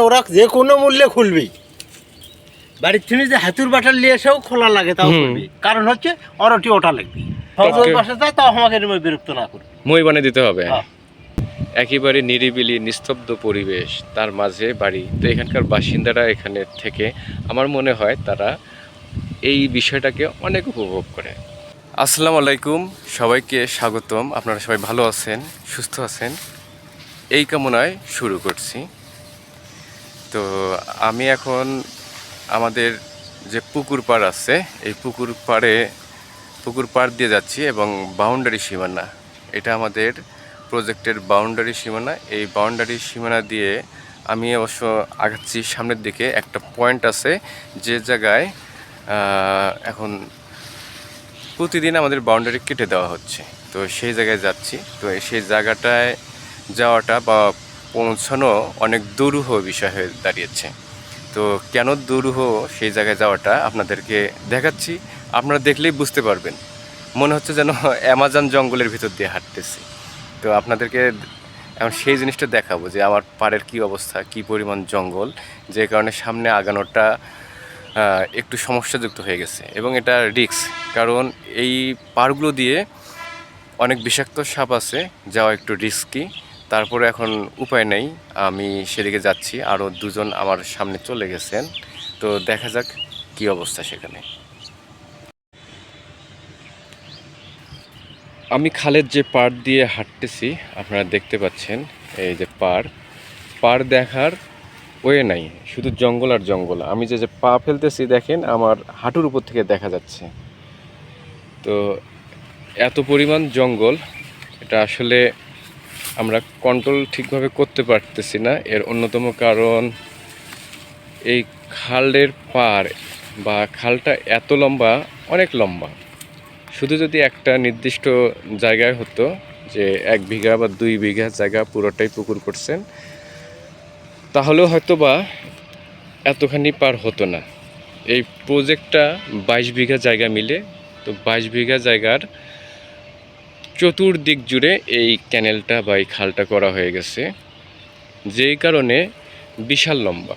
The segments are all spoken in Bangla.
ওরা যে কোনো মূল্যে খুলবেই বাড়ির থেকে যে হাতুর বাটার নিয়ে এসেও খোলা লাগে তাও। খুলবি। কারণ হচ্ছে অরটি ওটা লাগবে। সহজ পাশে যায় তাও আমাকে বিরক্ত না করবে। মই বানিয়ে দিতে হবে। হ্যাঁ। একেবারে নিরিবিলি নিস্তব্ধ পরিবেশ তার মাঝে বাড়ি। তো এখানকার বাসিন্দারা এখানে থেকে আমার মনে হয় তারা এই বিষয়টাকে অনেক উপভোগ করে। আসসালামু আলাইকুম সবাইকে স্বাগতম। আপনারা সবাই ভালো আছেন সুস্থ আছেন? এই কামনায় শুরু করছি। তো আমি এখন আমাদের যে পুকুর পাড় আছে, এই পুকুর পাড়ে, পুকুর পাড় দিয়ে যাচ্ছি এবং বাউন্ডারি সীমানা। এটা আমাদের প্রজেক্টের বাউন্ডারি সীমানা। এই বাউন্ডারি সীমানা দিয়ে আমি অবশ্য আগাচ্ছি সামনের দিকে। একটা পয়েন্ট আছে যে জায়গায় এখন প্রতিদিন আমাদের বাউন্ডারি কেটে দেওয়া হচ্ছে। তো সেই জায়গায় যাচ্ছি। তো সেই জায়গাটায় যাওয়াটা বা পৌঁছানো অনেক দুরূহ বিষয় হয়ে দাঁড়িয়েছে। তো কেন দুরূহ সেই জায়গায় যাওয়াটা আপনাদেরকে দেখাচ্ছি। আপনারা দেখলেই বুঝতে পারবেন। মনে হচ্ছে যেন অ্যামাজন জঙ্গলের ভিতর দিয়ে হাঁটতেছি। তো আপনাদেরকে এখন সেই জিনিসটা দেখাবো যে আমার পাড়ের কি অবস্থা, কি পরিমাণ জঙ্গল, যে কারণে সামনে আগানোটা একটু সমস্যাযুক্ত হয়ে গেছে এবং এটা রিস্ক। কারণ এই পাড়গুলো দিয়ে অনেক বিষাক্ত সাপ আছে, যাওয়া একটু রিস্কি তারপরে এখন উপায় নেই। আমি সেদিকে যাচ্ছি আরও দুজন আমার সামনে চলে গেছেন। তো দেখা যাক কি অবস্থা সেখানে। আমি খালের যে পাড় দিয়ে হাঁটতেছি, আপনারা দেখতে পাচ্ছেন এই যে পাড়। পাড় দেখার ওয়ে নাই, শুধু জঙ্গল আর জঙ্গল। আমি যে যে পা ফেলতেছি, দেখেন আমার হাঁটুর উপর থেকে দেখা যাচ্ছে। তো এত পরিমাণ জঙ্গল, এটা আসলে আমরা কন্ট্রোল ঠিকভাবে করতে পারতেছি না। এর অন্যতম কারণ, এই খালের পার বা খালটা এত লম্বা, অনেক লম্বা। শুধু যদি একটা নির্দিষ্ট জায়গায় হতো, যে এক বিঘা বা দুই বিঘা জায়গা পুরোটাই পুকুর করছেন, তাহলেও হয়তো বা এতখানি পার হতো না। এই প্রজেক্টটা বাইশ বিঘা জায়গা মিলে, তো বাইশ বিঘা জায়গার চতুর্দিক জুড়ে এই ক্যানেলটা বা এই খালটা করা হয়ে গেছে। যেই কারণে বিশাল লম্বা।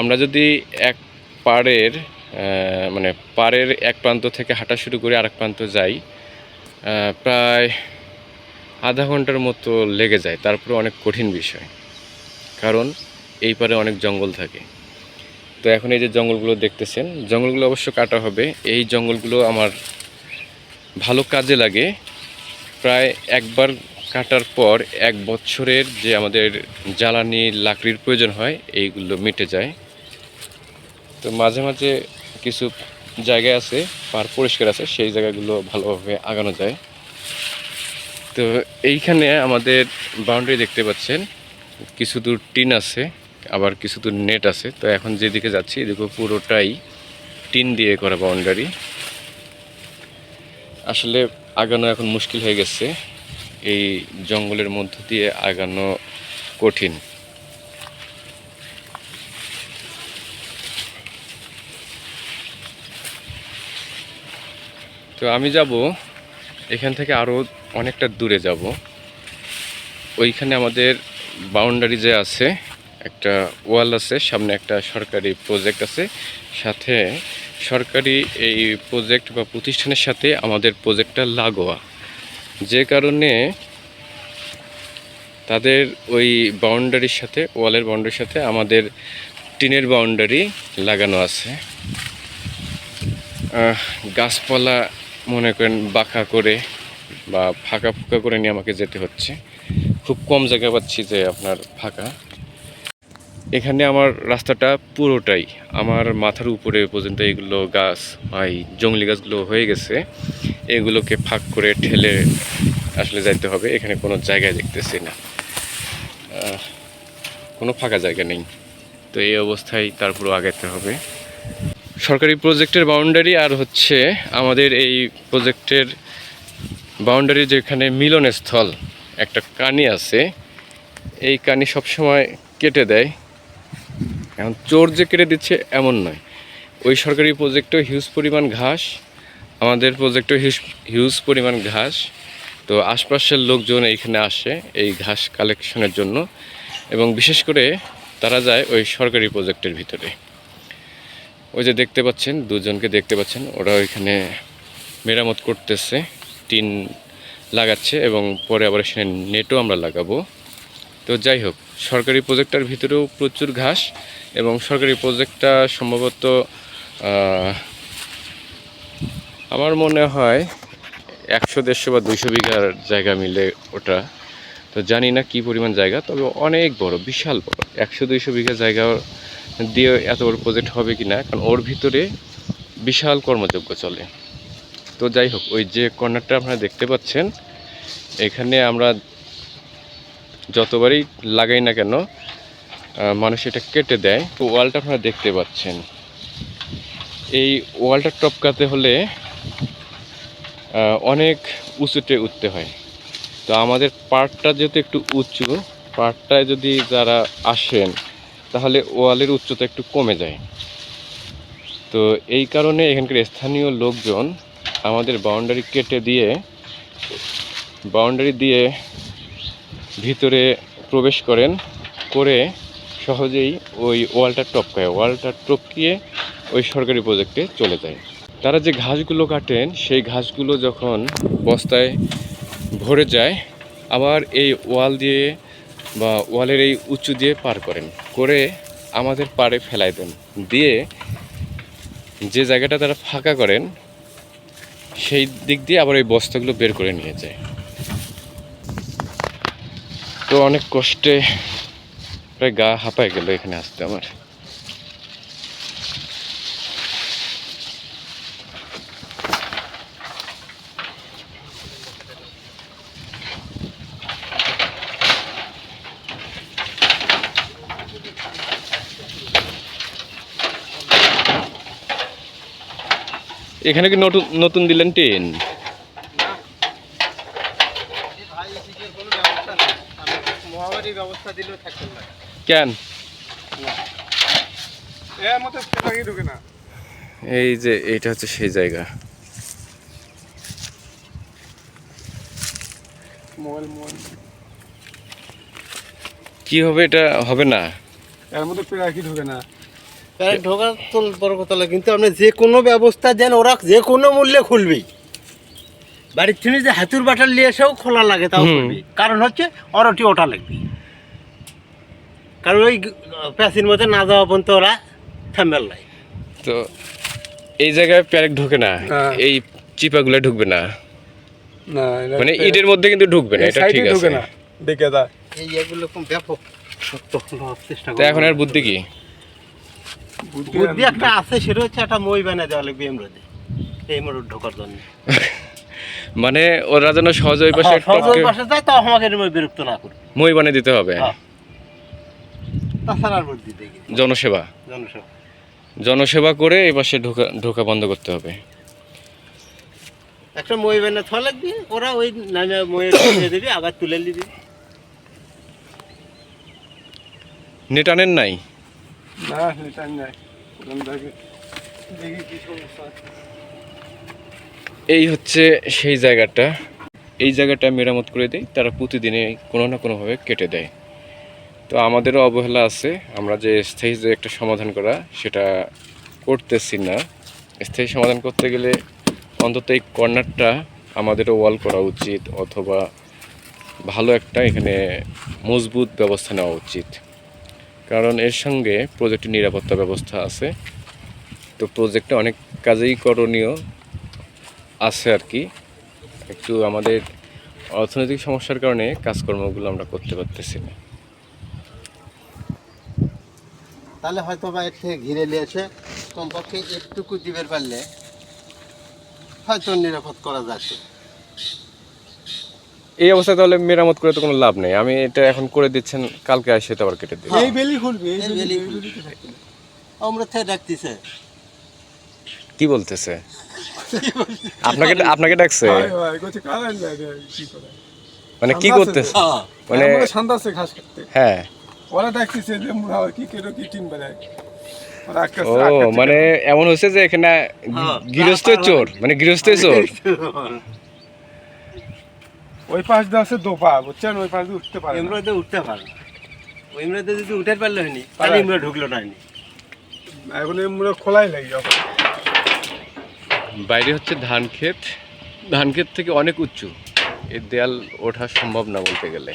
আমরা যদি এক পাড়ের মানে পাড়ের এক প্রান্ত থেকে হাঁটা শুরু করে আরেক প্রান্ত যাই প্রায় আধা ঘণ্টার মতো লেগে যায়। তারপরে অনেক কঠিন বিষয়। কারণ এই পারে অনেক জঙ্গল থাকে। তো এখন এই যে জঙ্গলগুলো দেখতেছেন, জঙ্গলগুলো অবশ্য কাটা হবে। এই জঙ্গলগুলো আমার ভালো কাজে লাগে। প্রায় একবার কাটার পর এক বছরের যে আমাদের জ্বালানি লাকড়ির প্রয়োজন হয়, এইগুলো মিটে যায়। তো মাঝে মাঝে কিছু জায়গায় আছে, পার পরিষ্কার আছে, সেই জায়গাগুলো ভালোভাবে আগানো যায়। তো এইখানে আমাদের বাউন্ডারি দেখতে পাচ্ছেন, কিছু দূর টিন আছে, আবার কিছু দূর নেট আছে। তো এখন যেদিকে যাচ্ছি, এদিকে পুরোটাই টিন দিয়ে করা বাউন্ডারি। আসলে আগানো এখন মুশকিল হয়ে গেছে। এই জঙ্গলের মধ্য দিয়ে আগানো কঠিন। তো আমি যাব, এখান থেকে আরও অনেকটা দূরে যাব। ওইখানে আমাদের বাউন্ডারি যে আছে, একটা ওয়াল আছে, সামনে একটা সরকারি প্রজেক্ট আছে। সাথে সরকারি এই প্রজেক্ট বা প্রতিষ্ঠানের সাথে আমাদের প্রজেক্টটা লাগোয়া। যে কারণে তাদের ওই বাউন্ডারির সাথে ওয়ালের বাউন্ডারির সাথে আমাদের টিনের বাউন্ডারি লাগানো আছে। গাছপালা মনে করেন বাঁকা করে বা ফাঁকা ফুকা করে নিয়ে আমাকে যেতে হচ্ছে। খুব কম জায়গা পাচ্ছি যে আপনার ফাঁকা। এখানে আমার রাস্তাটা পুরোটাই। আমার মাথার উপরে পর্যন্ত এগুলো গাছ এই জঙ্গলি গাছগুলো হয়ে গেছে। এগুলোকে ফাঁক করে ঠেলে আসলে যাইতে হবে। এখানে কোনো জায়গায় দেখতেছি না। কোনো ফাঁকা জায়গা নেই। তো এই অবস্থায় তারপরও আগাতে হবে। সরকারি প্রজেক্টের বাউন্ডারি আর হচ্ছে আমাদের এই প্রজেক্টের বাউন্ডারি যেখানে মিলনস্থল একটা কানি আছে, এই কানি সবসময় কেটে দেয়। এখন চোর যে কেটে দিচ্ছে এমন নয়। ওই সরকারি প্রজেক্টেও হিউজ পরিমাণ ঘাস, আমাদের প্রজেক্টেও হিউজ হিউজ পরিমাণ ঘাস। তো আশপাশের লোকজন এইখানে আসে এই ঘাস কালেকশনের জন্য এবং বিশেষ করে তারা যায় ওই সরকারি প্রজেক্টের ভিতরে। ওই যে দেখতে পাচ্ছেন, দুজনকে দেখতে পাচ্ছেন, ওরা ওইখানে মেরামত করতেছে, টিন লাগাচ্ছে এবং পরে আবার সেখানে নেটও আমরা লাগাবো। তো যাই হোক সরকারি প্রজেক্টটার ভিতরেও প্রচুর ঘাস এবং সরকারি প্রজেক্টটা সম্ভবত আমার মনে হয় একশো, দেড়শো বা দুইশো বিঘার জায়গা মিলে ওটা। তো জানি না কি পরিমাণ জায়গা, তবে অনেক বড়, বিশাল বড়। একশো, দুইশো বিঘা জায়গা দিয়ে এত বড় প্রজেক্ট হবে কি না কারণ ওর ভিতরে বিশাল কর্মযজ্ঞ চলে। তো যাই হোক, ওই যে কর্নারটা আপনারা দেখতে পাচ্ছেন, এখানে আমরা যতবারই লাগাই না কেন মানুষ এটা কেটে দেয়। তো ওয়ালটা আপনারা দেখতে পাচ্ছেন। এই ওয়ালটা টপকাতে হলে অনেক উঁচুতে উঠতে হয়। তো আমাদের পার্টটা যেহেতু একটু উঁচু পার্টটায় যদি যারা আসেন, তাহলে ওয়ালের উচ্চতা একটু কমে যায়। তো এই কারণে এখানকার স্থানীয় লোকজন আমাদের বাউন্ডারি কেটে দিয়ে বাউন্ডারি দিয়ে ভিতরে প্রবেশ করেন, করে সহজেই ওই ওয়ালটা টপকায় ওয়ালটা টপকিয়ে ওই সরকারি প্রজেক্টে চলে যায়। তারা যে ঘাসগুলো কাটেন, সেই ঘাসগুলো যখন বস্তায় ভরে যায়, আবার এই ওয়াল দিয়ে বা ওয়ালের এই উঁচু দিয়ে পার করেন, করে আমাদের পাড়ে ফেলাই দেন। দিয়ে যে জায়গাটা তারা ফাঁকা করেন, সেই দিক দিয়ে আবার ওই বস্তাগুলো বের করে নিয়ে যায়। তো অনেক কষ্টে প্রায় গা হাঁপায় গেল এখানে আসতে আমার। এখানে কি নতুন নতুন দিলেন টিন মহামারীর ব্যবস্থা দিলেও থাকতে না। কেন? এর মধ্যে পেটাকি ঢুকে না। এই যে এইটা হচ্ছে সেই জায়গা। কি হবে এটা? হবে না। এর মধ্যে ঢুকে না? ঢোকার তো বড় কথা না কিন্তু আপনি যে কোনো ব্যবস্থা দেন ওরা যে কোনো মূল্যে খুলবেই বাড়ির থেকে যে হাতুর বাটার নিয়ে এসেও খোলা লাগে তাও। কারণ হচ্ছে অরটি ওটা লাগবে। কারণ ওই প্যাসির মধ্যে না যাওয়া পর্যন্ত ওরা থাম্বেল নাই। তো এই জায়গায় প্যারেক ঢুকে না হ্যাঁ। এই চিপাগুলো ঢুকবে না। না মানে ইটের মধ্যে কিন্তু ঢুকবে না এটা ঠিক আছে। দেখে দা এই এগুলো খুব ব্যাপক তো এখন আর বুদ্ধি কি? বুদ্ধি একটা আছে সেটা হচ্ছে একটা মই বানিয়ে দেওয়া লাগবে এমরোদে এই এমরোদ ঢোকার জন্য। মানে ওরা যেন সহজ ওই পাশে হ্যাঁ, সহজ ওই পাশে যায় তো আমাকে মধ্যে বিরক্ত না করবে মই বানিয়ে দিতে হবে। হ্যাঁ। তাছাড়া আর জনসেবা? জনসভা জনসেবা করে এই পাশে ঢোকা ঢোকা বন্ধ করতে হবে। একটা মই বানিয়ে থা লাগবে ওরা ওই নামে ময়ের দিয়ে দিবি আবার তুলে দিবি নেট আনেন নাই? না এটা নাই। প্রথম থেকে দেখি কি সমস্যা এই হচ্ছে সেই জায়গাটা। এই জায়গাটা মেরামত করে দেয় তারা প্রতিদিনে কোনো না কোনোভাবে কেটে দেয়। তো আমাদেরও অবহেলা আছে। আমরা যে স্থায়ী যে একটা সমাধান করা, সেটা করতেছি না। স্থায়ী সমাধান করতে গেলে অন্তত এই কর্নারটা আমাদেরও ওয়াল করা উচিত অথবা ভালো একটা এখানে মজবুত ব্যবস্থা নেওয়া উচিত। কারণ এর সঙ্গে প্রজেক্টের নিরাপত্তা ব্যবস্থা আছে। তো প্রজেক্টটা অনেক কাজেই করণীয় আছে আর কি। একটু আমাদের অর্থনৈতিক সমস্যার কারণে কাজকর্মগুলো আমরা করতে পারতেছি না। তাহলে হয়তো বা এর থেকে ঘিরে নিয়েছে। কমপক্ষে একটুকু দিবের পারলে হয়তো নিরাপদ করা যাচ্ছে। এই অবস্থায় তাহলে মেরামত করে তো কোনো লাভ নেই। আমি এটা এখন করে দিচ্ছেন কালকে আসে তো আবার কেটে দিই এই বেলি খুলবি এই বেলি খুলবি। আমরা থেকে ডাকতেছে। কি বলতেছে? আপনাকে আপনাকে ডাকছে? হয়, হয়? মানে কি করতেছে? হ্যাঁ। মানে শান্ত আছে ঘাস কাটতে। হ্যাঁ। ওরা দেখতেছে যে মুড়া হয়, কি কেন কি টিম বানায় ও মানে এমন হচ্ছে যে এখানে হ্যাঁ, গৃহস্থ চোর মানে গৃহস্থ চোর। ওই পাশ দিয়ে আছে দোপা বুঝছেন? ওই পাশ দিয়ে উঠতে পারে। এমরোদে উঠতে পারে ওই ইমরাতে যদি উঠার পারল হয়নি তাহলে। ইমরা ঢুকলো না হয়নি। এখন এই মুড়ে খোলাই লাগে বাইরে হচ্ছে ধান ক্ষেত। ধান ক্ষেত থেকে অনেক উঁচু এর দেয়াল ওঠা সম্ভব না বলতে গেলে।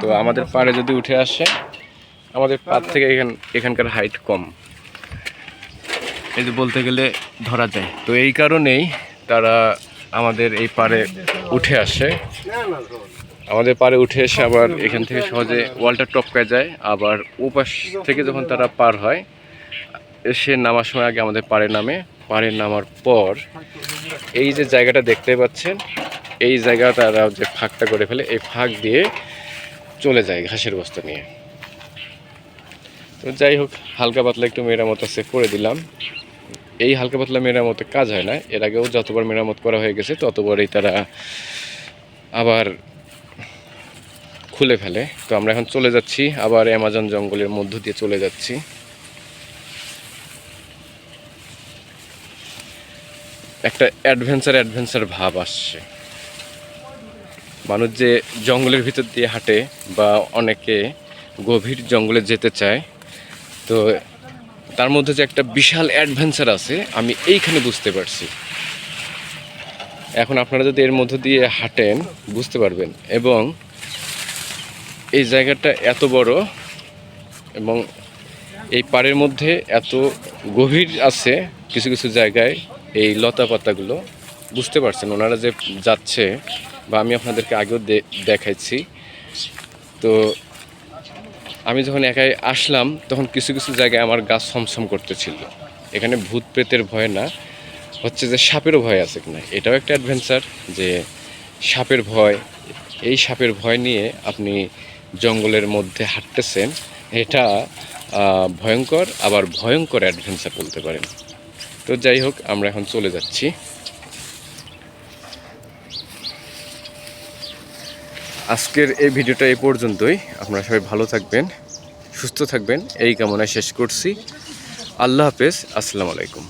তো আমাদের পাড়ে যদি উঠে আসে আমাদের পার থেকে এখান এখানকার হাইট কম। এই যে বলতে গেলে ধরা যায়। তো এই কারণেই তারা আমাদের এই পাড়ে উঠে আসে। আমাদের পাড়ে উঠে এসে আবার এখান থেকে সহজে ওয়ালটা টপকায় যায়। আবার ওপাশ থেকে যখন তারা পার হয় এসে নামার সময় আগে আমাদের পাড়ে নামে। পাড়ে নামার পর এই যে জায়গাটা দেখতে পাচ্ছেন এই জায়গা তারা যে ফাঁকটা করে ফেলে এই ফাঁক দিয়ে চলে যায় ঘাসের বস্তা নিয়ে। তো যাই হোক, হালকা পাতলা একটু মেরামত আছে, করে দিলাম। এই হালকা পাতলা মেরামতে কাজ হয় না, এর আগেও যতবার মেরামত করা হয়ে গেছে, ততবারই তারা আবার খুলে ফেলে। তো আমরা এখন চলে যাচ্ছি, আবার অ্যামাজন জঙ্গলের মধ্য দিয়ে চলে যাচ্ছি। একটা অ্যাডভেঞ্চার অ্যাডভেঞ্চার ভাব আসছে। মানুষ যে জঙ্গলের ভিতর দিয়ে হাঁটে বা অনেকে গভীর জঙ্গলে যেতে চায় তো তার মধ্যে যে একটা বিশাল অ্যাডভেঞ্চার আছে, আমি এইখানে বুঝতে পারছি। এখন আপনারা যদি এর মধ্য দিয়ে হাঁটেন, বুঝতে পারবেন। এবং এই জায়গাটা এত বড় এবং এই পাড়ের মধ্যে এত গভীর আছে কিছু কিছু জায়গায় এই লতা পাতাগুলো, বুঝতে পারছেন ওনারা যে যাচ্ছে বা আমি আপনাদেরকে আগেও দেখাইছি। তো আমি যখন একাই আসলাম, তখন কিছু কিছু জায়গায় আমার গাছ ছমছম করতেছিল। এখানে ভূত প্রেতের ভয় না, হচ্ছে যে সাপেরও ভয় আছে কিনা। এটাও একটা অ্যাডভেঞ্চার যে সাপের ভয়, এই সাপের ভয় নিয়ে আপনি জঙ্গলের মধ্যে হাঁটতেছেন, এটা ভয়ঙ্কর, আবার ভয়ঙ্কর অ্যাডভেঞ্চার বলতে পারেন। তো যাই হোক, আমরা এখন চলে যাচ্ছি। আজকের এই ভিডিওটা এ পর্যন্তই। আপনারা সবাই ভালো থাকবেন, সুস্থ থাকবেন। এই কামনায় শেষ করছি। আল্লাহ হাফেজ। আসসালামু আলাইকুম।